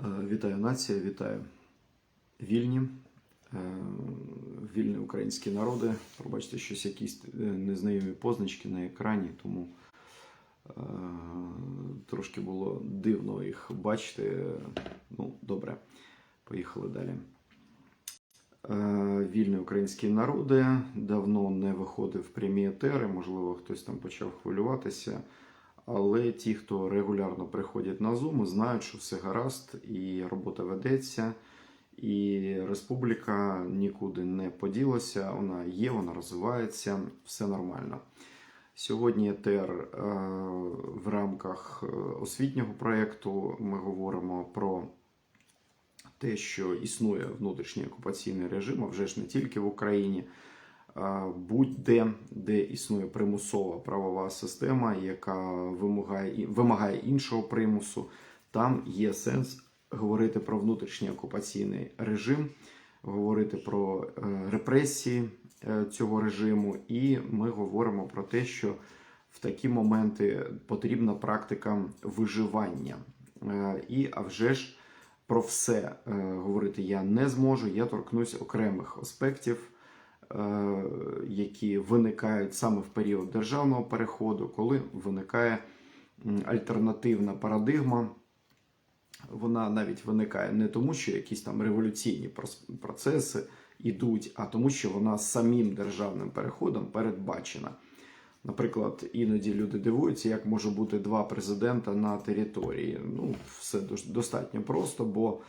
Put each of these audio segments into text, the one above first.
Е, Вітаю нація, вітаю вільні, е, вільні українські народи. Пробачте, щось якісь е, незнайомі позначки на екрані, тому трошки було дивно їх бачити. Ну, добре, поїхали далі. Вільні українські народи давно не виходив в прямі етери, можливо, хтось там почав хвилюватися. Але ті, хто регулярно приходять на Zoom, знають, що все гаразд, і робота ведеться, і республіка нікуди не поділася. Вона є, вона розвивається, все нормально. Сьогодні ЕТР е, в рамках е, освітнього проєкту ми говоримо про те, що існує внутрішній окупаційний режим, а вже ж не тільки в Україні. Будь-де, де існує примусова правова система, яка вимагає, вимагає іншого примусу, там є сенс говорити про внутрішній окупаційний режим, говорити про е, репресії е, цього режиму, і ми говоримо про те, що в такі моменти потрібна практика виживання. Е, І а вже ж про все говорити я не зможу. Я торкнусь окремих аспектів, які виникають саме в період державного переходу, коли виникає альтернативна парадигма. Вона навіть виникає не тому, що якісь там революційні процеси йдуть, а тому, що вона самим державним переходом передбачена. Наприклад, іноді люди дивуються, як може бути два президента на території. Ну, все дос- достатньо просто, бо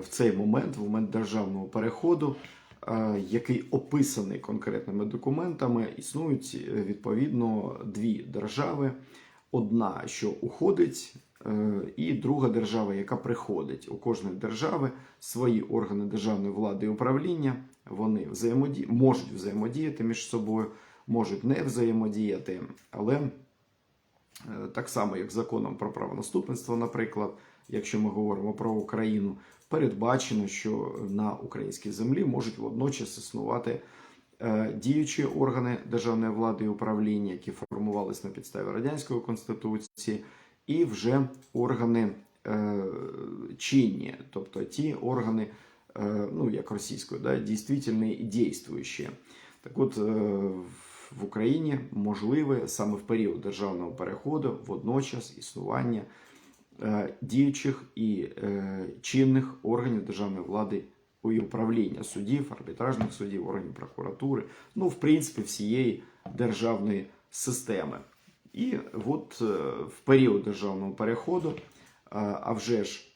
в цей момент, в момент державного переходу, е, який описаний конкретними документами, існують е, відповідно дві держави: одна, що уходить, е, і друга держава, яка приходить. У кожної держави свої органи державної влади і управління. Вони взаємоді... можуть взаємодіяти між собою можуть не взаємодіяти, але е, так само, як законом про правонаступництво, наприклад, якщо ми говоримо про Україну, передбачено, що на українській землі можуть водночас існувати е, діючі органи державної влади і управління, які формувалися на підставі радянської конституції, і вже органи е, чинні, тобто ті органи, е, ну як російською, да, дійствительні і дійствуючі. Так от в Україні можливе саме в період державного переходу водночас існування діючих і е, чинних органів державної влади і управління судів, арбітражних судів, органів прокуратури, ну, в принципі, всієї державної системи. І от е, в період державного переходу, е, а вже ж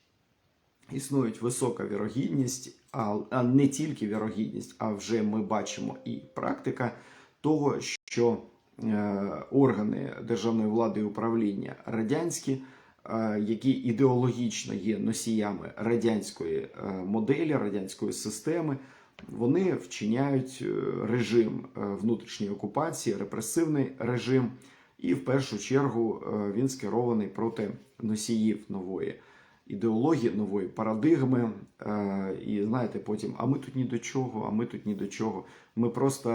існують висока вірогідність, а, не тільки вірогідність, а вже ми бачимо і практика того, що е, органи державної влади і управління радянські, е, які ідеологічно є носіями радянської е, моделі, радянської системи, вони вчиняють е, режим е, внутрішньої окупації, репресивний режим, і в першу чергу е, він скерований проти носіїв нової ідеології, нової парадигми. Е, і знаєте, потім, а ми тут ні до чого, а ми тут ні до чого. Ми просто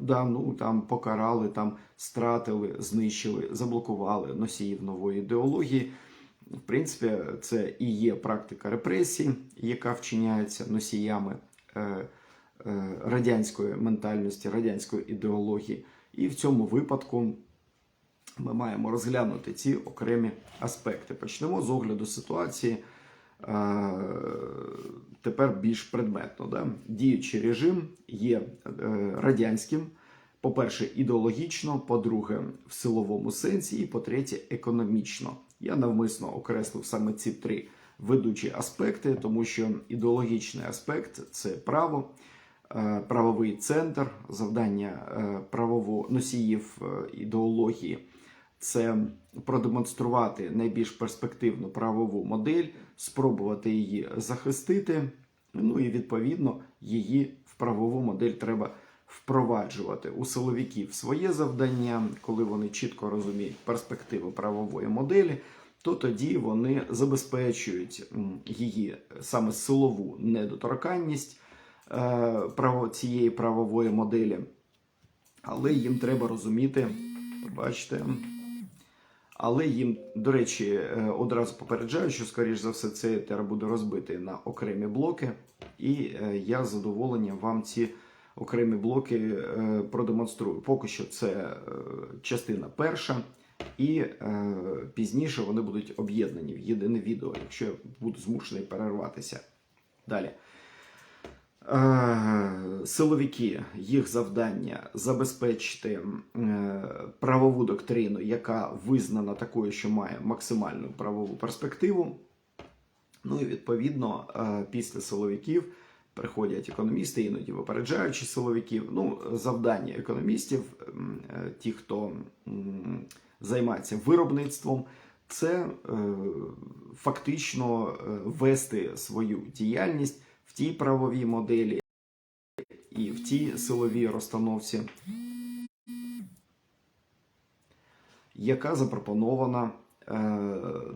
да, ну, там покарали, там стратили, знищили, заблокували носіїв нової ідеології. В принципі, це і є практика репресій, яка вчиняється носіями е, е, радянської ментальності, радянської ідеології. І в цьому випадку ми маємо розглянути ці окремі аспекти. Почнемо з огляду ситуації. е, Тепер більш предметно. Да? Діючий режим є е, радянським, по-перше, ідеологічно, по-друге, в силовому сенсі, і по-третє, економічно. Я навмисно окреслив саме ці три ведучі аспекти, тому що ідеологічний аспект це право, е, правовий центр, завдання е, правово носіїв е, ідеології це продемонструвати найбільш перспективну правову модель, спробувати її захистити. Ну і відповідно її в правову модель треба впроваджувати у силовиків своє завдання, коли вони чітко розуміють перспективи правової моделі. То тоді вони забезпечують її саме силову недоторканність е, право цієї правової моделі, але їм треба розуміти, бачите, Але їм, до речі, е, одразу попереджаю, що, скоріш за все, цей етер буде розбитий на окремі блоки, і е, я з задоволенням вам ці окремі блоки е, продемонструю. Поки що це частина перша, і пізніше вони будуть об'єднані в єдине відео, якщо я буду змушений перерватися. Далі. Е, Силовики, їх завдання забезпечити е, правову доктрину, яка визнана такою, що має максимальну правову перспективу. Ну і відповідно, е, після силовиків приходять економісти, іноді випереджаючи силовиків. Ну, завдання економістів, ті, хто займається виробництвом, це фактично вести свою діяльність в тій правовій моделі і в тій силовій розстановці, яка запропонована е,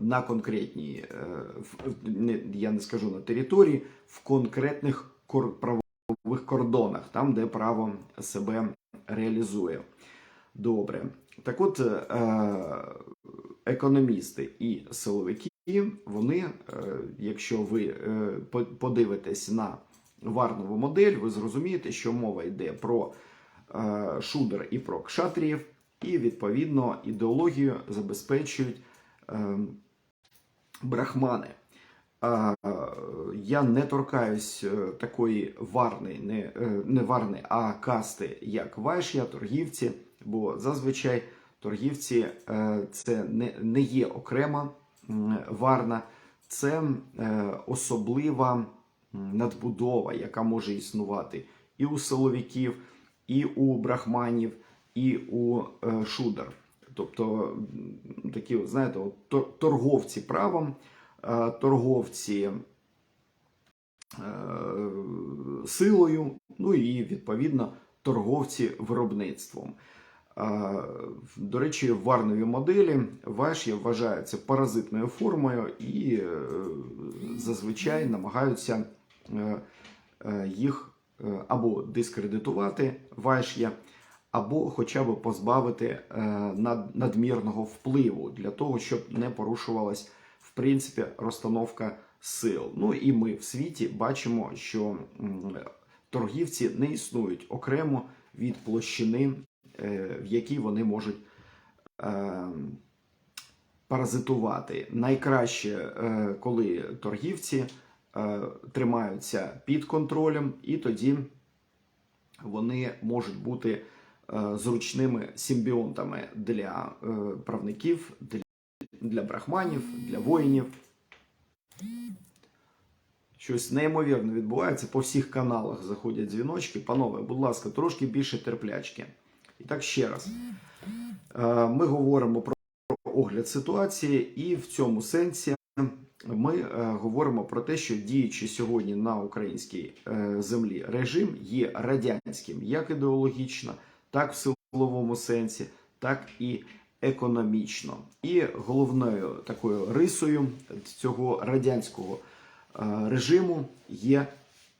на конкретній, е, в- не, я не скажу на території, в конкретних кор- правових кордонах, там, де право себе реалізує. Добре. Так от, е, економісти і силовики, вони, е, якщо ви е, подивитесь на варнову модель, ви зрозумієте, що мова йде про е, шудер і про кшатріїв, і відповідно ідеологію забезпечують брахмани. Я не торкаюсь такої варни, не, не варни, а касти, як вайшя, торгівці, бо зазвичай торгівці це не, не є окрема варна, це е, особлива надбудова, яка може існувати і у силовиків, і у брахманів, і у е, шудер. Тобто такі, знаєте, торговці правом, е, торговці силою, ну і відповідно торговці виробництвом. До речі, в варновій моделі ваші вважаються паразитною формою і е, зазвичай намагаються е, е, їх або дискредитувати ваші, або хоча б позбавити надмірного впливу для того, щоб не порушувалась в принципі розстановка сил. Ну і ми в світі бачимо, що торгівці не існують окремо від площини, в якій вони можуть е, паразитувати. Найкраще, е, коли торгівці е, тримаються під контролем, і тоді вони можуть бути е, зручними симбіонтами для е, правників, для брахманів, для воїнів. Щось неймовірне відбувається по всіх каналах. Заходять дзвіночки. Панове, будь ласка, трошки більше терплячки. І так ще раз. Е, Ми говоримо про огляд ситуації, і в цьому сенсі ми е, говоримо про те, що діючи сьогодні на українській е, землі режим є радянським як ідеологічно, так в силовому сенсі, так і економічно. І головною такою рисою цього радянського режиму є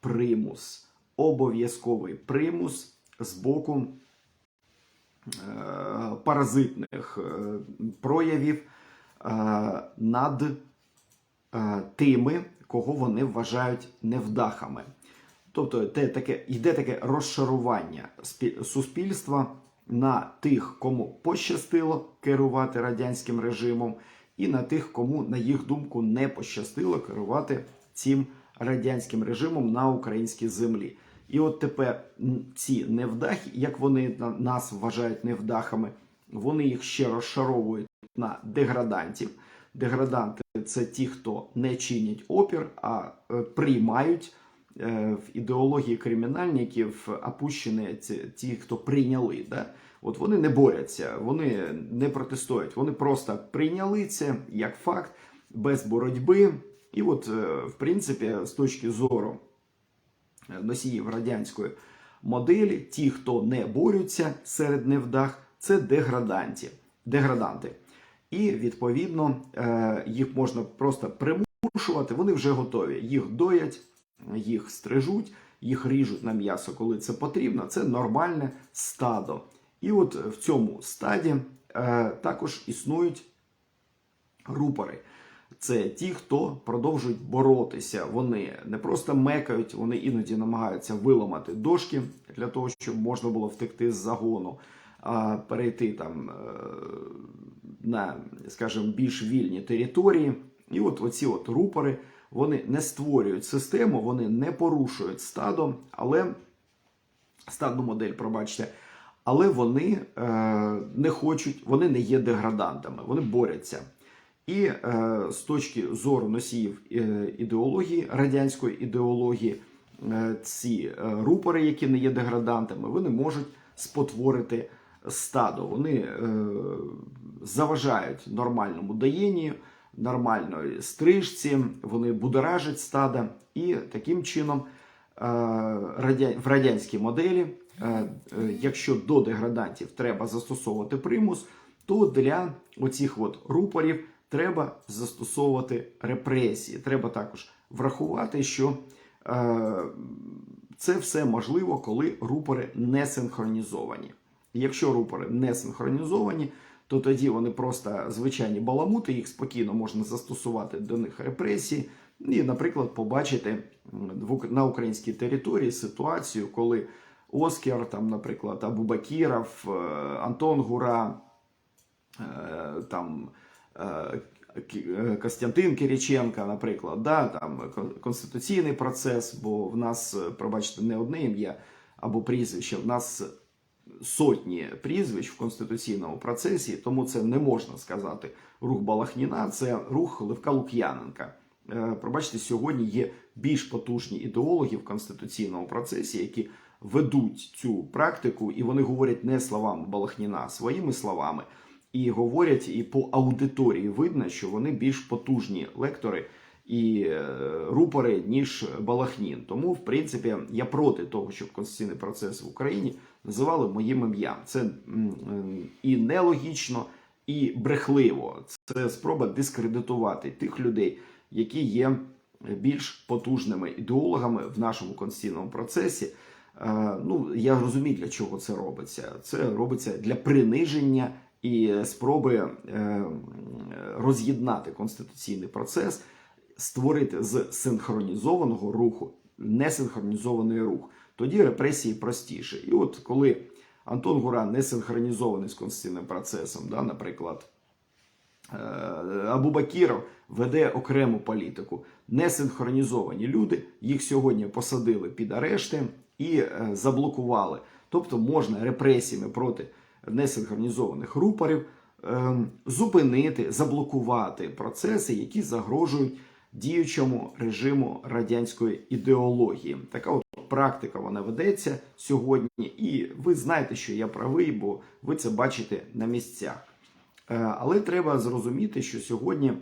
примус, обов'язковий примус з боку паразитних е, проявів е, над е, тими, кого вони вважають невдахами. Тобто те, таке, йде таке розшарування спі- суспільства на тих, кому пощастило керувати радянським режимом, і на тих, кому, на їх думку, не пощастило керувати цим радянським режимом на українській землі. І от тепер ці невдахи, як вони на- нас вважають невдахами, вони їх ще розшаровують на деградантів. Деграданти це ті, хто не чинять опір, а е, приймають е, в ідеології кримінальників опущені ті, хто прийняли. Да? От вони не борються, вони не протестують, вони просто прийняли це як факт без боротьби. І от, е, в принципі, з точки зору носіїв радянської моделі, ті, хто не борються серед невдах, це деграданті, деграданти. І відповідно е, їх можна просто примушувати, вони вже готові. Їх доять, їх стрижуть, їх ріжуть на м'ясо, коли це потрібно. Це нормальне стадо. І от в цьому стаді е, також існують рупори. Це ті, хто продовжують боротися. Вони не просто мекають, вони іноді намагаються виламати дошки для того, щоб можна було втекти з загону, а перейти там е, на, скажімо, більш вільні території. І от оці от рупори вони не створюють систему, вони не порушують стадо, але стадну модель, пробачте, але вони е, не хочуть, вони не є деградантами, вони борються. І е, з точки зору носіїв е, ідеології, радянської ідеології, е, ці е, рупори, які не є деградантами, вони можуть спотворити стадо. Вони е, заважають нормальному доєнню, нормальної стрижці, вони будоражать стада, і таким чином е, в радянській моделі, е, е, якщо до деградантів треба застосовувати примус, то для оцих от рупорів треба застосовувати репресії. Треба також врахувати, що е, це все можливо, коли рупори не синхронізовані. Якщо рупори не синхронізовані, то тоді вони просто звичайні баламути, їх спокійно можна застосувати до них репресії. І, наприклад, побачити на українській території ситуацію, коли Оскар, там, наприклад, Абубакіров, е, Антон Гура, е, там Костянтин Кириченка, наприклад, да, там конституційний процес, бо в нас, е, пробачте, не одне ім'я або прізвище, в нас сотні прізвищ в конституційному процесі, тому це не можна сказати рух Балахніна, це рух Левка Лук'яненка. Е, Пробачте, сьогодні є більш потужні ідеологи в конституційному процесі, які ведуть цю практику, і вони говорять не словами Балахніна, а своїми словами. І говорять, і по аудиторії видно, що вони більш потужні лектори і е, рупори, ніж Балахнін. Тому, в принципі, я проти того, щоб конституційний процес в Україні називали моїм ім'ям. Це і нелогічно, і брехливо. Це спроба дискредитувати тих людей, які є більш потужними ідеологами в нашому конституційному процесі. Е, Ну, я розумію, для чого це робиться. Це робиться для приниження і спроби е, роз'єднати конституційний процес, створити з синхронізованого руху несинхронізований рух. Тоді репресії простіше. І от коли Антон Гура не синхронізований з конституційним процесом, да, наприклад, е, Абубакіров веде окрему політику. Несинхронізовані люди, їх сьогодні посадили під арешти і е, заблокували. Тобто можна репресіями проти несинхронізованих рупорів е, зупинити, заблокувати процеси, які загрожують діючому режиму радянської ідеології. Така от практика вона ведеться сьогодні, і ви знаєте, що я правий, бо ви це бачите на місцях. Е, Але треба зрозуміти, що сьогодні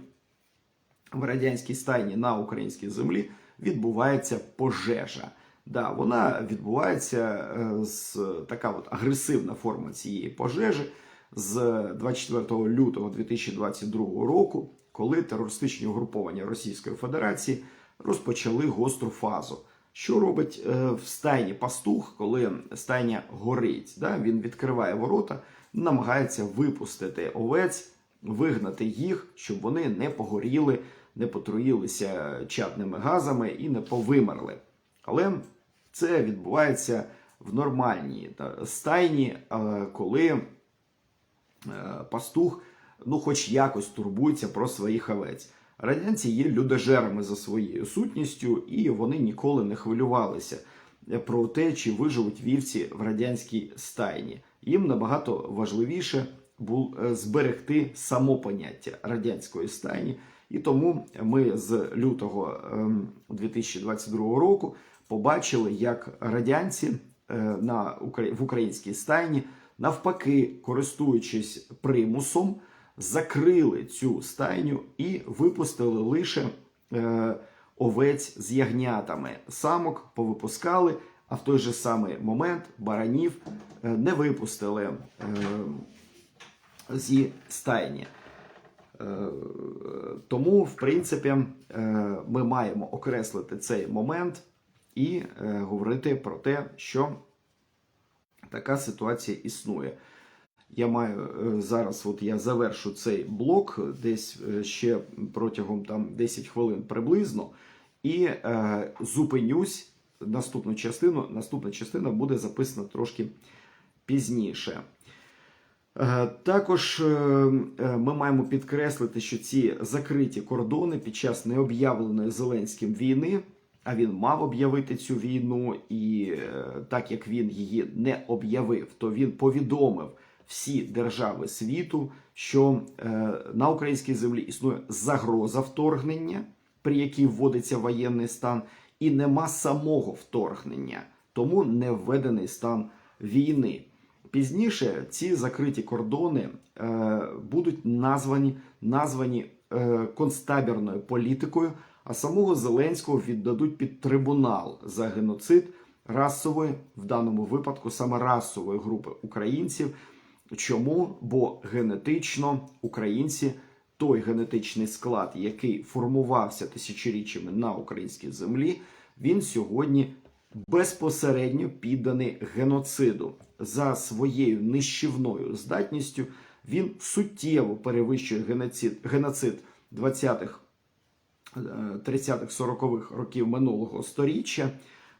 в радянській стайні на українській землі відбувається пожежа. Да, вона відбувається е, з така от агресивна форма цієї пожежі з 24 лютого 2022 року, коли терористичні угруповання Російської Федерації розпочали гостру фазу. Що робить е, в стайні пастух, коли стайня горить? Да? Він відкриває ворота, намагається випустити овець, вигнати їх, щоб вони не погоріли, не потруїлися чадними газами і не повимерли. Але це відбувається в нормальній стайні, е, коли е, пастух ну, хоч якось турбується про своїх овець. Радянці є людожерами за своєю сутністю, і вони ніколи не хвилювалися про те, чи виживуть вівці в радянській стайні. Їм набагато важливіше було е, зберегти само поняття радянської стайні. І тому ми з лютого ем, 2022 року побачили, як радянці е, на в українській стайні навпаки, користуючись примусом, закрили цю стайню і випустили лише е, овець з ягнятами. Самок повипускали, а в той же самий момент баранів е, не випустили зі стайні. Тому, в принципі, ми маємо окреслити цей момент і е, говорити про те, що така ситуація існує. Я маю е, зараз, от я завершу цей блок десь е, ще протягом там 10 хвилин приблизно, і е, зупинюсь наступну частину. Наступна частина буде записана трошки пізніше. Також ми маємо підкреслити, що ці закриті кордони під час необ'явленої Зеленським війни, а він мав об'явити цю війну, і е, так як він її не об'явив, то він повідомив всі держави світу, що е, на українській землі існує загроза вторгнення, при якій вводиться воєнний стан, і нема самого вторгнення, тому не введений стан війни. Пізніше ці закриті кордони е, будуть названі, названі е, політикою, а самого Зеленського віддадуть під трибунал за геноцид расової, в даному випадку саме расової групи українців. Чому? Бо генетично українці, той генетичний склад, який формувався тисячоріччями на українській землі, він сьогодні безпосередньо підданий геноциду за своєю нищівною здатністю. Він суттєво перевищує геноцид, геноцид 20-х, 30-х, 40-х років минулого сторіччя.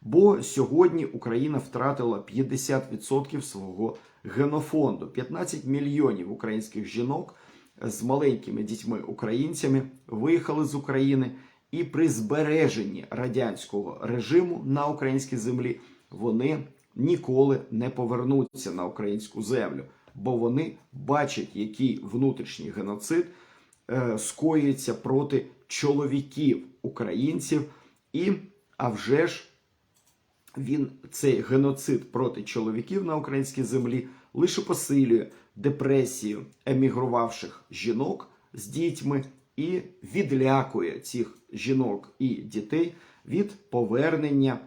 Бо сьогодні Україна втратила 50% свого генофонду. 15 мільйонів українських жінок з маленькими дітьми українцями виїхали з України, і при збереженні радянського режиму на українській землі вони ніколи не повернуться на українську землю, бо вони бачать, який внутрішній геноцид е, скоюється проти чоловіків українців, і а вже ж він цей геноцид проти чоловіків на українській землі лише посилює депресію емігрувавших жінок з дітьми і відлякує цих жінок і дітей від повернення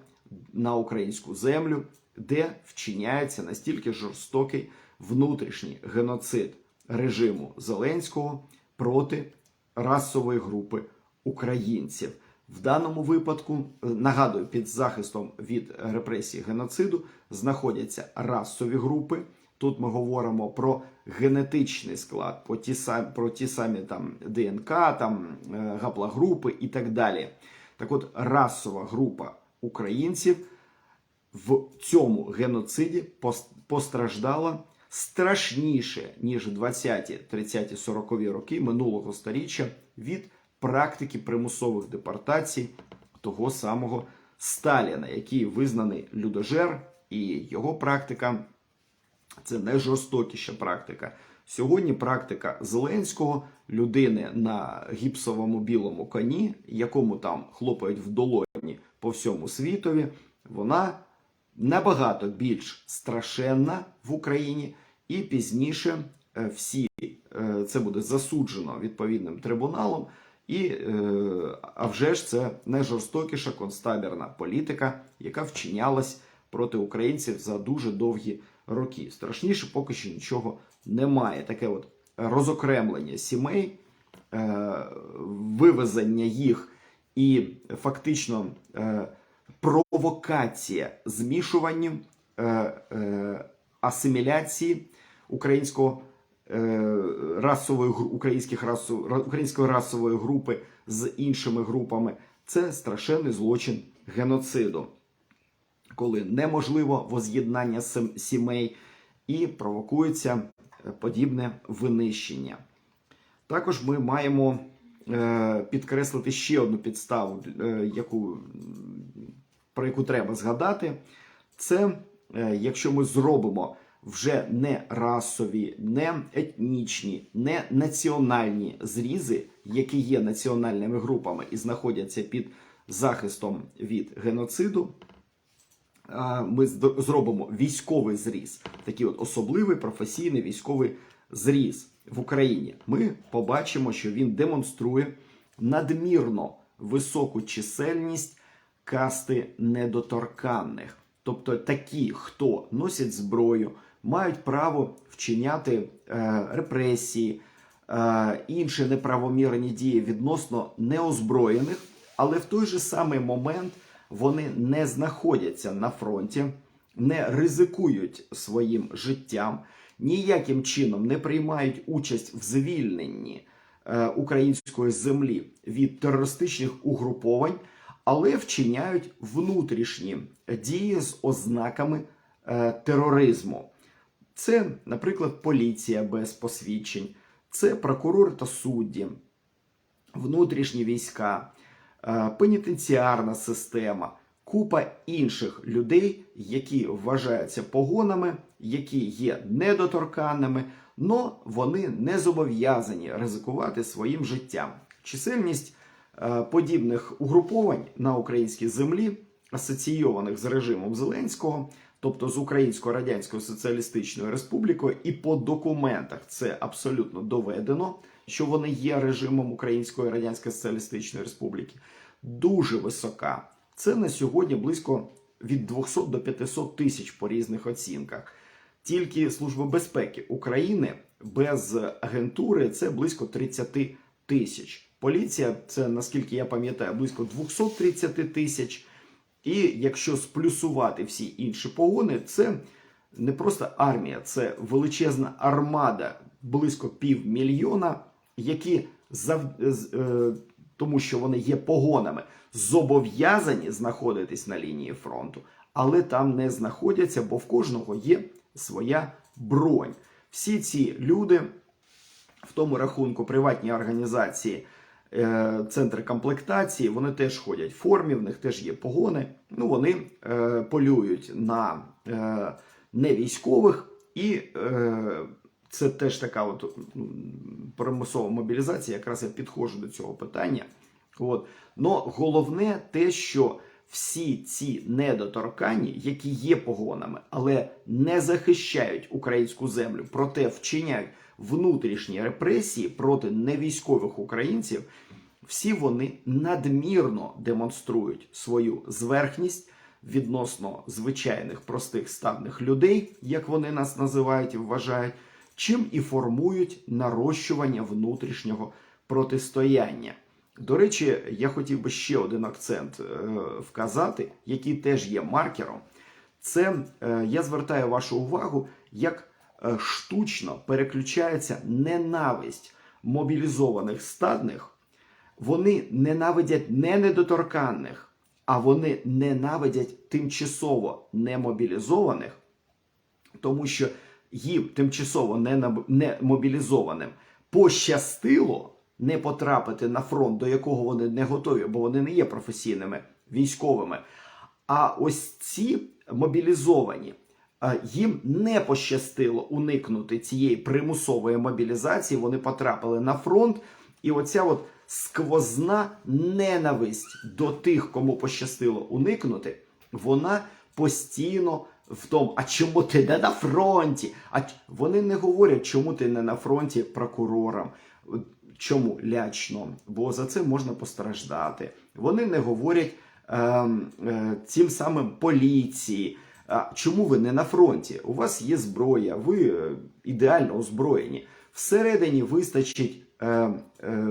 на українську землю, де вчиняється настільки жорстокий внутрішній геноцид режиму Зеленського проти расової групи українців. В даному випадку, е, нагадую, під захистом від репресій геноциду знаходяться расові групи. Тут ми говоримо про генетичний склад, про ті самі, про ті самі там ДНК, там е, гаплогрупи і так далі. Так от, расова група українців в цьому геноциді постраждала страшніше, ніж 20-ті, 30-ті, 40-ві роки минулого сторіччя від практики примусових депортацій того самого Сталіна, який визнаний людожер, і його практика це найжорстокіша практика. Сьогодні практика Зеленського, людини на гіпсовому білому коні, якому там хлопають в долоні по всьому світові, вона набагато більш страшенна в Україні, і пізніше е, всі е, це буде засуджено відповідним трибуналом. І е, а вже ж це найжорстокіша концтабірна політика, яка вчинялась проти українців за дуже довгі роки. Страшніше поки що нічого немає. Таке от розокремлення сімей, вивезення їх і фактично провокація змішуванням е, е, асиміляції українського е, расової українських расов, ра- української расової групи з іншими групами. Це страшенний злочин геноциду, коли неможливо воз'єднання сімей і провокується е, подібне винищення. Також ми маємо підкреслити ще одну підставу, е, яку, про яку треба згадати. Це е, якщо ми зробимо вже не расові, не етнічні, не національні зрізи, які є національними групами і знаходяться під захистом від геноциду, ми зробимо військовий зріз, такий от особливий професійний військовий зріз в Україні. Ми побачимо, що він демонструє надмірно високу чисельність касти недоторканних. Тобто такі, хто носять зброю, мають право вчиняти е, репресії, е, інші неправомірні дії відносно неозброєних, але в той же самий момент вони не знаходяться на фронті, не ризикують своїм життям ніяким чином не приймають участь в звільненні е, української землі від терористичних угруповань, але вчиняють внутрішні дії з ознаками е, тероризму. Це, наприклад, поліція без посвідчень, це прокурори та судді, внутрішні війська, е, пенітенціарна система, купа інших людей, які вважаються погонами, які є недоторканними, але вони не зобов'язані ризикувати своїм життям. Чисельність е, подібних угруповань на українській землі, асоційованих з режимом Зеленського, тобто з Українською Радянською Соціалістичною Республікою, і по документах це абсолютно доведено, що вони є режимом Української Радянської Соціалістичної Республіки, дуже висока. Це на сьогодні близько від 200 до 500 тисяч по різних оцінках. Тільки Служба безпеки України без агентури це близько 30 тисяч. Поліція це, наскільки я пам'ятаю, близько 230 тисяч. І якщо сплюсувати всі інші погони, це не просто армія, це величезна армада, близько півмільйона, які зав... тому що вони є погонами, зобов'язані знаходитись на лінії фронту, але там не знаходяться, бо в кожного є своя бронь. Всі ці люди, в тому рахунку приватні організації, е, центри комплектації, вони теж ходять в формі, в них теж є погони. Ну, вони е, полюють на е, невійськових, і е, це теж така от примусова мобілізація. Якраз я підходжу до цього питання. От. Но головне те, що всі ці недоторканні, які є погонами, але не захищають українську землю, проте вчиняють внутрішні репресії проти невійськових українців, всі вони надмірно демонструють свою зверхність відносно звичайних простих стадних людей, як вони нас називають і вважають, чим і формують нарощування внутрішнього протистояння. До речі, я хотів би ще один акцент е, вказати, який теж є маркером. Це е, я звертаю вашу увагу, як е, штучно переключається ненависть мобілізованих стадних. Вони ненавидять не недоторканних, а вони ненавидять тимчасово немобілізованих, тому що їм тимчасово не, не мобілізованим пощастило не потрапити на фронт, до якого вони не готові, бо вони не є професійними військовими. А ось ці мобілізовані, їм не пощастило уникнути цієї примусової мобілізації. Вони потрапили на фронт, і оця от сквозна ненависть до тих, кому пощастило уникнути, вона постійно в тому, а чому ти не на фронті? А вони не говорять, чому ти не на фронті прокурорам. Чому лячно? Бо за це можна постраждати. Вони не говорять ем, е, цим самим поліції. А чому ви не на фронті? У вас є зброя, ви е, ідеально озброєні. Всередині вистачить е, е,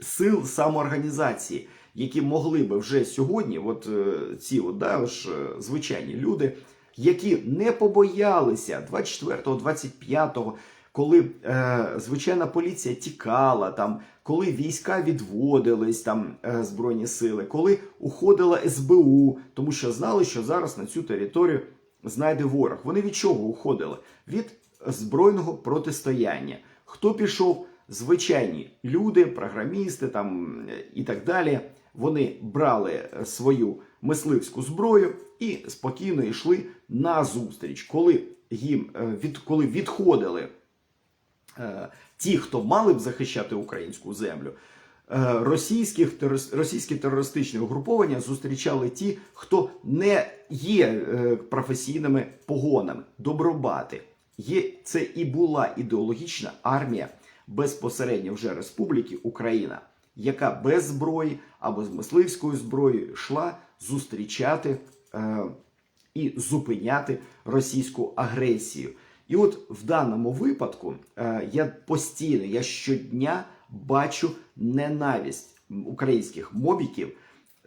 сил самоорганізації, які могли би вже сьогодні, от е, ці от, да, ж, е, звичайні люди, які не побоялися 24-го, 25-го, коли е, звичайна поліція тікала, там, коли війська відводились, там е, збройні сили, коли уходила СБУ, тому що знали, що зараз на цю територію знайде ворог. Вони від чого уходили? Від збройного протистояння. Хто пішов? Звичайні люди, програмісти там е, і так далі. Вони брали е, свою мисливську зброю і спокійно йшли на зустріч, коли їм е, від коли відходили е, ті, хто мали б захищати українську землю. е, Російських російські терористичні угруповання зустрічали ті, хто не є професійними погонами, добробати. Є це і була ідеологічна армія безпосередньо вже Республіки Україна, яка без зброї або з мисливською зброєю йшла зустрічати е, і зупиняти російську агресію. І от в даному випадку е, я постійно, я щодня бачу ненависть українських мобіків,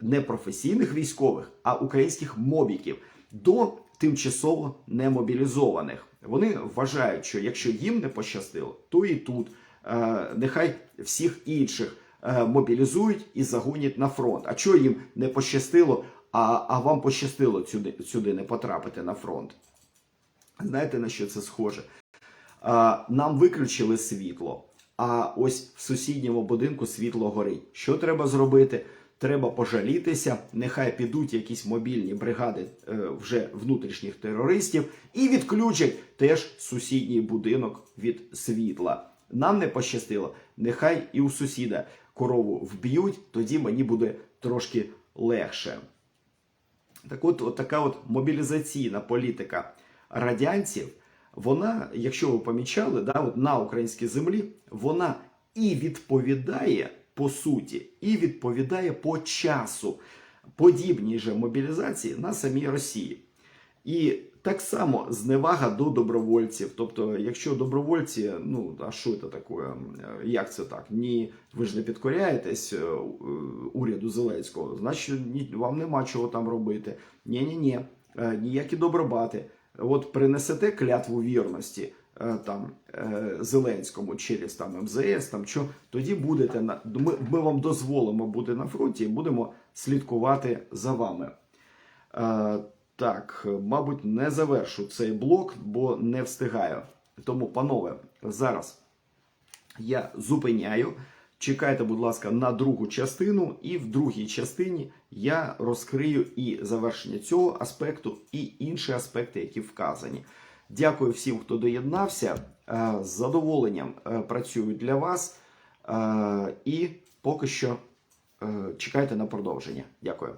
не професійних військових, а українських мобіків до тимчасово немобілізованих. Вони вважають, що якщо їм не пощастило, то і тут е, нехай всіх інших мобілізують і загонять на фронт. А чого їм не пощастило, а, а вам пощастило сюди, сюди не потрапити на фронт? Знаєте на що це схоже? А, нам виключили світло, а ось в сусідньому будинку світло горить. Що треба зробити? Треба пожалітися, нехай підуть якісь мобільні бригади е, вже внутрішніх терористів і відключать теж сусідній будинок від світла. Нам не пощастило, нехай і у сусіда корову вб'ють, тоді мені буде трошки легше. Так от, от така от мобілізаційна політика радянців, вона, якщо ви помічали, да, от на українській землі, вона і відповідає по суті, і відповідає по часу подібній же мобілізації на самій Росії. І так само зневага до добровольців. Тобто, якщо добровольці, ну а що це таке? Як це так? Ні, ви ж не підкоряєтесь е, уряду Зеленського, значить вам нема чого там робити. Ні, ні, ні, ніякі добробати. От принесете клятву вірності е, там е, Зеленському через там МЗС, там що тоді будете на ми, ми вам дозволимо бути на фронті і будемо слідкувати за вами. Так, мабуть, не завершу цей блок, бо не встигаю. Тому, панове, зараз я зупиняю. Чекайте, будь ласка, на другу частину, і в другій частині я розкрию і завершення цього аспекту, і інші аспекти, які вказані. Дякую всім, хто доєднався. Е, З задоволенням е, працюю для вас. Е, І поки що чекайте на продовження. Дякую.